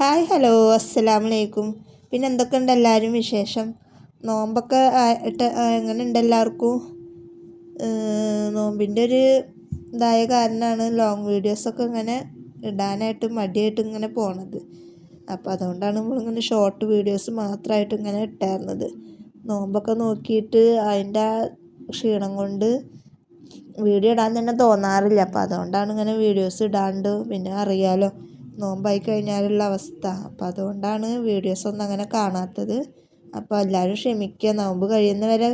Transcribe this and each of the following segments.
Hi hello അസ്സലാമു അലൈക്കും പിന്നെ എന്തൊക്കെയുണ്ട് എല്ലാവരും വിശേഷം? നോമ്പൊക്കെ ആയിട്ട് എങ്ങനെ ഉണ്ട് എല്ലാവർക്കും? നോമ്പിന്റെ ഒരു ഇതായ കാരണമാണ് ലോങ് വീഡിയോസൊക്കെ ഇങ്ങനെ ഇടാനായിട്ട് മടിയായിട്ട് ഇങ്ങനെ പോണത്. അപ്പോൾ അതുകൊണ്ടാണ് നമ്മളിങ്ങനെ ഷോർട്ട് വീഡിയോസ് മാത്രമായിട്ട് ഇങ്ങനെ ഇട്ടായിരുന്നത്. നോമ്പൊക്കെ നോക്കിയിട്ട് അതിന്റെ ക്ഷീണം കൊണ്ട് വീഡിയോ ഇടാൻ തന്നെ തോന്നാറില്ല. അപ്പോൾ അതുകൊണ്ടാണ് ഇങ്ങനെ വീഡിയോസ് ഇടാണ്ട് പിന്നെ അറിയാലോ. നോമ്പായി കഴിഞ്ഞാലുള്ള അവസ്ഥ. അപ്പം അതുകൊണ്ടാണ് വീഡിയോസൊന്നും അങ്ങനെ കാണാത്തത്. അപ്പോൾ എല്ലാവരും ക്ഷമിക്കുക. നോമ്പ് കഴിയുന്നവരെ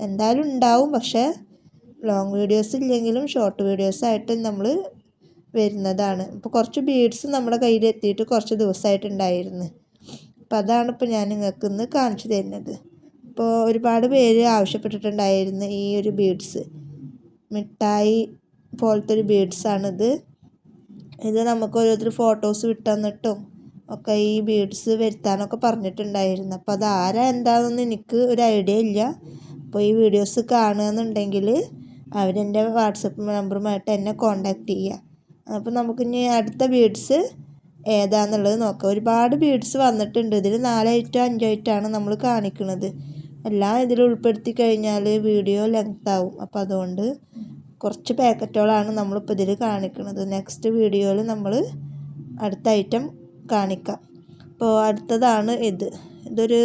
എന്തായാലും ഉണ്ടാവും. പക്ഷേ ലോങ് വീഡിയോസ് ഇല്ലെങ്കിലും ഷോർട്ട് വീഡിയോസ് ആയിട്ട് നമ്മൾ വരുന്നതാണ്. ഇപ്പോൾ കുറച്ച് ബീഡ്സ് നമ്മുടെ കയ്യിൽ എത്തിയിട്ട് കുറച്ച് ദിവസമായിട്ടുണ്ടായിരുന്നു. അപ്പോൾ അതാണ് ഇപ്പോൾ ഞാൻ നിങ്ങൾക്ക് ഇന്ന് കാണിച്ചു തരുന്നത്. ഇപ്പോൾ ഒരുപാട് പേര് ആവശ്യപ്പെട്ടിട്ടുണ്ടായിരുന്നു ഈ ഒരു ബീഡ്സ് മിഠായി പോലത്തെ ഒരു ബീഡ്സാണിത് ഇത് നമുക്ക് ഓരോരുത്തർ ഫോട്ടോസ് വിട്ടന്നിട്ടും ഒക്കെ ഈ ബീഡ്സ് വരുത്താനൊക്കെ പറഞ്ഞിട്ടുണ്ടായിരുന്നു. അപ്പോൾ അത് ആരാ എന്താണെന്നൊന്നും എനിക്ക് ഒരു ഐഡിയ ഇല്ല. അപ്പോൾ ഈ വീഡിയോസ് കാണുകയെന്നുണ്ടെങ്കിൽ അവരെന്റെ വാട്സപ്പ് നമ്പറുമായിട്ട് എന്നെ കോണ്ടാക്ട് ചെയ്യുക അപ്പോൾ നമുക്കിനി അടുത്ത ബീഡ്സ് ഏതാന്നുള്ളത് നോക്കാം. ഒരുപാട് ബീഡ്സ് വന്നിട്ടുണ്ട്. ഇതിൽ നാലായിട്ടോ അഞ്ചായിട്ടാണ് നമ്മൾ കാണിക്കുന്നത് എല്ലാം ഇതിൽ ഉൾപ്പെടുത്തി കഴിഞ്ഞാൽ വീഡിയോ ലെങ്ത് ആവും. അപ്പോൾ അതുകൊണ്ട് കുറച്ച് പാക്കറ്റുകളാണ് നമ്മളിപ്പോൾ ഇതിൽ കാണിക്കുന്നത് നെക്സ്റ്റ് വീഡിയോയിൽ നമ്മൾ അടുത്ത ഐറ്റം കാണിക്കാം. അപ്പോൾ അടുത്തതാണ് ഇത്. ഇതൊരു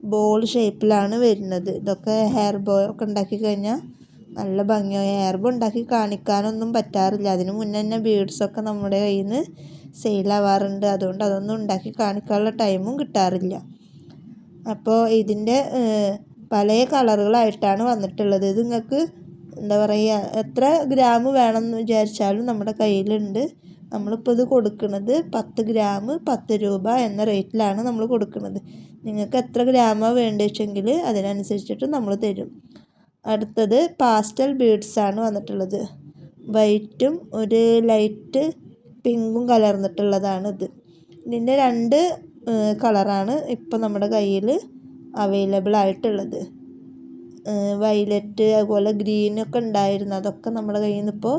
ബോൾ ഷേപ്പിലാണ് വരുന്നത്. ഇതൊക്കെ ഹെയർ ബോ ഒക്കെ ഉണ്ടാക്കി കഴിഞ്ഞാൽ നല്ല ഭംഗിയായി ഹെയർ ബോ ഉണ്ടാക്കി കാണിക്കാനൊന്നും പറ്റാറില്ല. അതിന് മുന്നേ തന്നെ ബീഡ്സൊക്കെ നമ്മുടെ കയ്യിൽ നിന്ന് സെയിലാവാറുണ്ട് അതുകൊണ്ട് അതൊന്നും ഉണ്ടാക്കി കാണിക്കാനുള്ള ടൈമും കിട്ടാറില്ല. അപ്പോൾ ഇതിന്റെ പല കളറുകളായിട്ടാണ് വന്നിട്ടുള്ളത്. ഇത് നിങ്ങൾക്ക് എന്താ പറയുക എത്ര ഗ്രാം വേണമെന്ന് വിചാരിച്ചാലും നമ്മുടെ കയ്യിലുണ്ട്. നമ്മളിപ്പോൾ ഇത് കൊടുക്കുന്നത് പത്ത് ഗ്രാം പത്ത് രൂപ എന്ന റേറ്റിലാണ് നമ്മൾ കൊടുക്കുന്നത്. നിങ്ങൾക്ക് എത്ര ഗ്രാമാണ് വേണ്ടത് വെച്ചെങ്കിൽ അതിനനുസരിച്ചിട്ട് നമ്മൾ തരും. അടുത്തത് പാസ്റ്റൽ ബീഡ്സാണ് വന്നിട്ടുള്ളത്. വൈറ്റും ഒരു ലൈറ്റ് പിങ്കും കലർന്നിട്ടുള്ളതാണ് ഇത്. ഇതിന്റെ രണ്ട് കളറാണ് ഇപ്പോൾ നമ്മുടെ കയ്യിൽ അവൈലബിൾ ആയിട്ടുള്ളത്. വയലറ്റ് അതുപോലെ ഗ്രീനൊക്കെ ഉണ്ടായിരുന്നു. അതൊക്കെ നമ്മുടെ കയ്യിൽ നിന്ന് ഇപ്പോൾ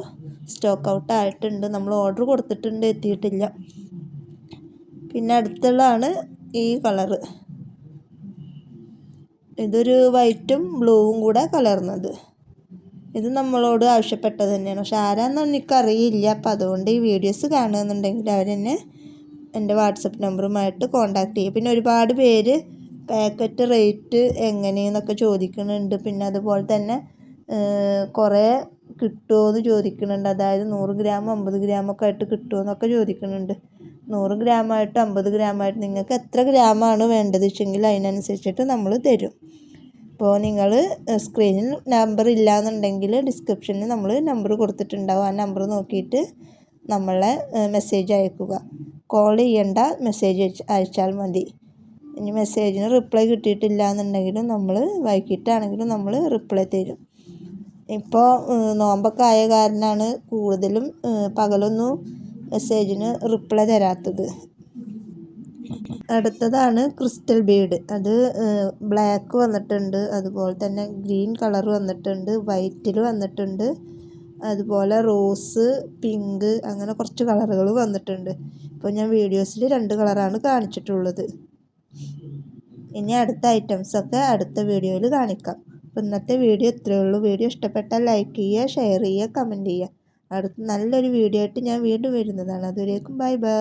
സ്റ്റോക്ക് ഔട്ട് ആയിട്ടുണ്ട്. നമ്മൾ ഓർഡർ കൊടുത്തിട്ടുണ്ട് എത്തിയിട്ടില്ല. പിന്നെ അടുത്തുള്ളതാണ് ഈ കളറ് ഇതൊരു വൈറ്റും ബ്ലൂവും കൂടെ കലർന്നത്. ഇത് നമ്മളോട് ആവശ്യപ്പെട്ടത് തന്നെയാണ്. പക്ഷെ ആരാന്നൊന്നും എനിക്കറിയില്ല. അപ്പം അതുകൊണ്ട് ഈ വീഡിയോസ് കാണുന്നുണ്ടെങ്കിൽ അവരെന്നെ എന്റെ വാട്സപ്പ് നമ്പറുമായിട്ട് കോൺടാക്ട് ചെയ്യും. പിന്നെ ഒരുപാട് പേര് പാക്കറ്റ് റേറ്റ് എങ്ങനെയെന്നൊക്കെ ചോദിക്കുന്നുണ്ട്. പിന്നെ അതുപോലെ തന്നെ കുറേ കിട്ടുമോ എന്ന് ചോദിക്കുന്നുണ്ട്. അതായത് നൂറ് ഗ്രാം അമ്പത് ഗ്രാമൊക്കെ ആയിട്ട് കിട്ടുമോ എന്നൊക്കെ ചോദിക്കുന്നുണ്ട്. നൂറ് ഗ്രാമായിട്ട് അമ്പത് ഗ്രാമായിട്ട് നിങ്ങൾക്ക് എത്ര ഗ്രാമാണ് വേണ്ടത് വെച്ചെങ്കിൽ അതിനനുസരിച്ചിട്ട് നമ്മൾ തരും. അപ്പോൾ നിങ്ങൾ സ്ക്രീനിൽ നമ്പർ ഇല്ലയെന്നുണ്ടെങ്കിൽ ഡിസ്ക്രിപ്ഷനിൽ നമ്മൾ നമ്പർ കൊടുത്തിട്ടുണ്ടാവും. ആ നമ്പർ നോക്കിയിട്ട് നമ്മളെ മെസ്സേജ് അയക്കുക. കോൾ ചെയ്യേണ്ട മെസ്സേജ് അയച്ചാൽ മതി. ഇനി മെസ്സേജിന് റിപ്ലൈ കിട്ടിയിട്ടില്ല എന്നുണ്ടെങ്കിലും നമ്മൾ വൈകിട്ടാണെങ്കിലും നമ്മൾ റിപ്ലൈ തരും. ഇപ്പോൾ നോമ്പൊക്കെ ആയ കാരണമാണ് കൂടുതലും പകലൊന്നും മെസ്സേജിന് റിപ്ലൈ തരാത്തത്. അടുത്തതാണ് ക്രിസ്റ്റൽ ബീഡ് അത് ബ്ലാക്ക് വന്നിട്ടുണ്ട് അതുപോലെ തന്നെ ഗ്രീൻ കളർ വന്നിട്ടുണ്ട് വൈറ്റിൽ വന്നിട്ടുണ്ട് അതുപോലെ റോസ് പിങ്ക് അങ്ങനെ കുറച്ച് കളറുകൾ വന്നിട്ടുണ്ട്. ഇപ്പോൾ ഞാൻ വീഡിയോസിൽ രണ്ട് കളറാണ് കാണിച്ചിട്ടുള്ളത്. ഇനി അടുത്ത ഐറ്റംസൊക്കെ അടുത്ത വീഡിയോയിൽ കാണിക്കാം. ഇന്നത്തെ വീഡിയോ ഇത്രയേ ഉള്ളൂ. വീഡിയോ ഇഷ്ടപ്പെട്ടാൽ ലൈക്ക് ചെയ്യുക ഷെയർ ചെയ്യുക കമന്റ് ചെയ്യുക. അടുത്ത നല്ലൊരു വീഡിയോ ആയിട്ട് ഞാൻ വീണ്ടും വരുന്നതാണ്. അതുവരേക്കും ബൈ ബൈ